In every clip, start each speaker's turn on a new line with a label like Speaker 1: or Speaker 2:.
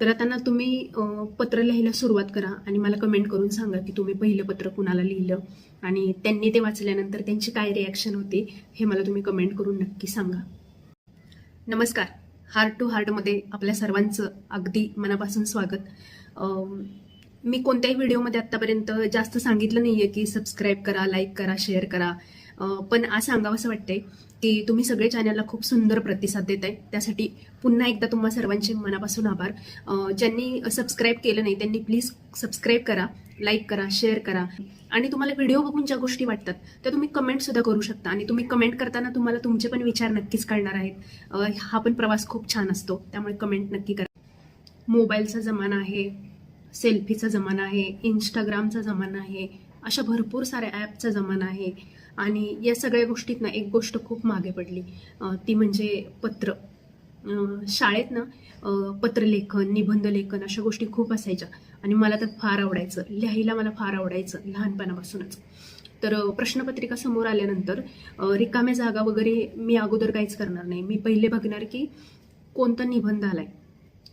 Speaker 1: तर त्यांना तुम्ही पत्र लिहायला सुरुवात करा आणि मला कमेंट करून सांगा की तुम्ही पहिलं पत्र कुणाला लिहिलं? आणि त्यांनी ते वाचल्यानंतर त्यांची काय रिॲक्शन होते हे मला तुम्ही कमेंट करून नक्की सांगा. नमस्कार. हार्ट टू हार्टमध्ये आपल्या सर्वांचं अगदी मनापासून स्वागत. मी कोणत्याही व्हिडिओमध्ये आत्तापर्यंत जास्त सांगितलं नाही आहे की सबस्क्राईब करा लाईक करा शेअर करा. पण आज सांगावंसं वाटतंय की तुम्ही सगळे चॅनलला खूप सुंदर प्रतिसाद देत आहे त्यासाठी पुन्हा एकदा तुम्हा सर्वांचे मनापासून आभार. ज्यांनी सबस्क्राईब केलं नाही त्यांनी प्लीज सबस्क्राईब करा लाईक करा शेअर करा. आणि तुम्हाला व्हिडिओ बघून ज्या गोष्टी वाटतात त्या तुम्ही कमेंट सुद्धा करू शकता. आणि तुम्ही कमेंट करताना तुम्हाला तुमचे पण विचार नक्कीच कळणार आहेत. हा पण प्रवास खूप छान असतो. त्यामुळे कमेंट नक्की करा. मोबाईलचा जमाना आहे सेल्फीचा जमाना आहे इंस्टाग्रामचा जमाना आहे अशा भरपूर साऱ्या ॲपचा जमाना आहे. आणि या सगळ्या गोष्टीत ना एक गोष्ट खूप मागे पडली. ती म्हणजे पत्र. शाळेत ना पत्रलेखन निबंधलेखन अशा गोष्टी खूप असायच्या. आणि मला त्यात फार आवडायचं. लिहायला मला फार आवडायचं लहानपणापासूनच. तर प्रश्नपत्रिका समोर आल्यानंतर रिकाम्या जागा वगैरे मी अगोदर काहीच करणार नाही. मी पहिले बघणार की कोणता निबंध आलाय.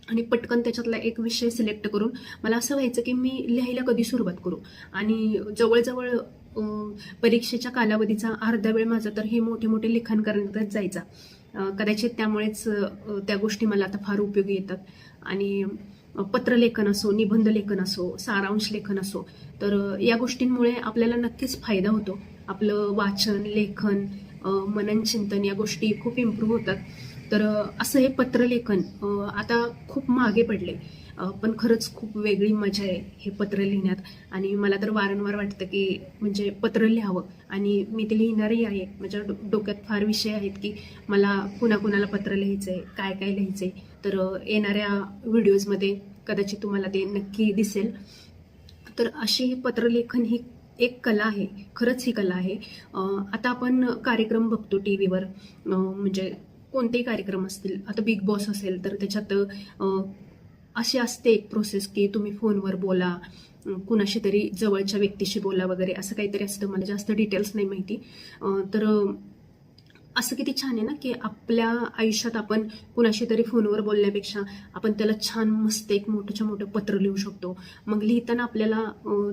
Speaker 1: आणि पटकन त्याच्यातला एक विषय सिलेक्ट करून मला असं व्हायचं की मी लिहायला कधी सुरुवात करू. आणि जवळजवळ परीक्षेच्या कालावधीचा अर्धा वेळ माझा तर हे मोठे मोठे लिखाण करण्यातच जायचा. कदाचित त्यामुळेच त्या गोष्टी मला आता फार उपयोगी येतात. आणि पत्रलेखन असो निबंध लेखन असो सारांश लेखन असो तर या गोष्टींमुळे आपल्याला नक्कीच फायदा होतो. आपलं वाचन लेखन मनन चिंतन या गोष्टी खूप इम्प्रूव्ह होतात. तर असं हे पत्रलेखन आता खूप मागे पडले. पण खरंच खूप वेगळी मजा आहे हे पत्र लिहिण्यात. आणि मला तर वारंवार वाटतं की म्हणजे पत्र लिहावं. आणि मी ते लिहिणारही आहे. माझ्या डो डोक्यात फार विषय आहेत की मला कुणा कुणाला पत्र लिहायचं आहे काय काय लिहायचं आहे तर येणाऱ्या व्हिडिओजमध्ये कदाचित तुम्हाला ते नक्की दिसेल. तर अशी ही पत्रलेखन ही एक कला आहे. खरंच ही कला आहे. आता आपण कार्यक्रम बघतो टी व्हीवर म्हणजे कोणतेही कार्यक्रम असतील आता बिग बॉस असेल तर त्याच्यात अशी असते एक प्रोसेस की तुम्ही फोनवर बोला कुणाशी तरी जवळच्या व्यक्तीशी बोला वगैरे असं काहीतरी असतं. मला जास्त डिटेल्स नाही माहिती. तर असं किती छान आहे ना की आपल्या आयुष्यात आपण कुणाशी तरी फोनवर बोलण्यापेक्षा आपण त्याला छान मस्त एक मोठंच्या मोठं पत्र लिहू शकतो. मग लिहिताना आपल्याला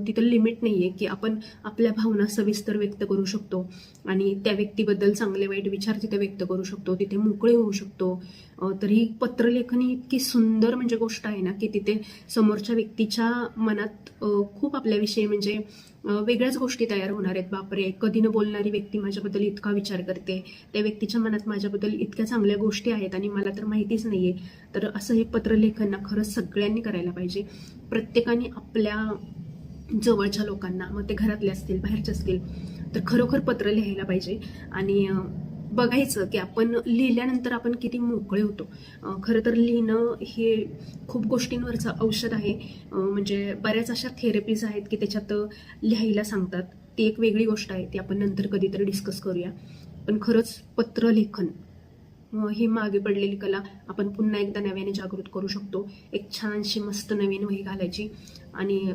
Speaker 1: तिथं लिमिट नाही आहे की आपण आपल्या भावना सविस्तर व्यक्त करू शकतो आणि त्या व्यक्तीबद्दल चांगले वाईट विचार तिथे व्यक्त करू शकतो. तिथे मोकळे होऊ शकतो. तरी तर ही पत्रलेखन ही इतकी सुंदर म्हणजे गोष्ट आहे ना की तिथे समोरच्या व्यक्तीच्या मनात खूप आपल्याविषयी म्हणजे वेगळ्याच गोष्टी तयार होणार आहेत. बापरे! कधी न बोलणारी व्यक्ती माझ्याबद्दल इतका विचार करते. त्या व्यक्तीच्या मनात माझ्याबद्दल इतक्या चांगल्या गोष्टी आहेत आणि मला तर माहितीच नाही आहे तर असं हे पत्रलेखन ना खरंच सगळ्यांनी करायला पाहिजे. प्रत्येकाने आपल्या जवळच्या लोकांना मग ते घरातले असतील बाहेरचे असतील तर खरोखर पत्र लिहायला पाहिजे. आणि बघायचं की आपण लिहिल्यानंतर आपण किती मोकळे होतो. खरं तर लिहिणं हे खूप गोष्टींवरचं औषध आहे. म्हणजे बऱ्याच अशा थेरपीज आहेत की त्याच्यात लिहायला सांगतात. ती एक वेगळी गोष्ट आहे ती आपण नंतर कधीतरी डिस्कस करूया. पण खरंच पत्रलेखन अं, ही मागे पडलेली कला आपण पुन्हा एकदा नव्याने जागृत करू शकतो. एक छानशी मस्त नवीन वही घालायची आणि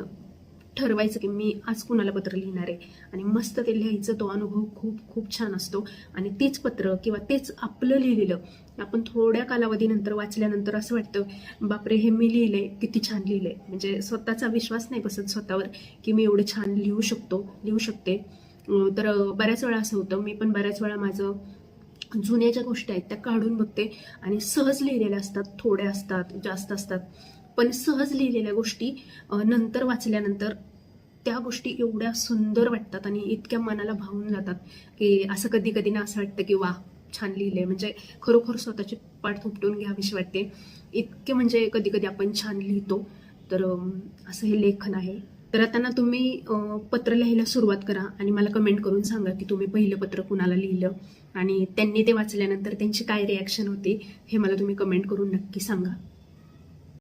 Speaker 1: ठरवायचं की मी आज कुणाला पत्र लिहिणार आहे. आणि मस्त ते लिहायचं तो अनुभव खूप खूप छान असतो. आणि तेच पत्र किंवा तेच आपलं लिहिलेलं आपण थोड्या कालावधीनंतर वाचल्यानंतर असं वाटतं बापरे हे मी लिहिलंय किती छान लिहिलंय. म्हणजे स्वतःचा विश्वास नाही बसत स्वतःवर की मी एवढं छान लिहू शकतो लिहू शकते. तर बऱ्याच वेळा असं होतं मी पण बऱ्याच वेळा माझं जुन्या ज्या गोष्टी आहेत त्या काढून बघते. आणि सहज लिहिलेल्या असतात थोड्या असतात जास्त असतात. पण सहज लिहिलेल्या गोष्टी नंतर वाचल्यानंतर त्या गोष्टी एवढ्या सुंदर वाटतात आणि इतक्या मनाला भावून जातात की असं कधी कधी ना असं वाटतं की वा छान लिहिलंय. म्हणजे खरोखर स्वतःची पाठ थोपटून घ्यावीशी वाटते. इतके म्हणजे कधी कधी आपण छान लिहितो. तर असं हे लेखन आहे. तर आता ना तुम्ही पत्र लिहायला सुरुवात करा आणि मला कमेंट करून सांगा की तुम्ही पहिलं पत्र कुणाला लिहिलं? आणि त्यांनी ते वाचल्यानंतर त्यांची काय रिॲक्शन होते हे मला तुम्ही कमेंट करून नक्की सांगा.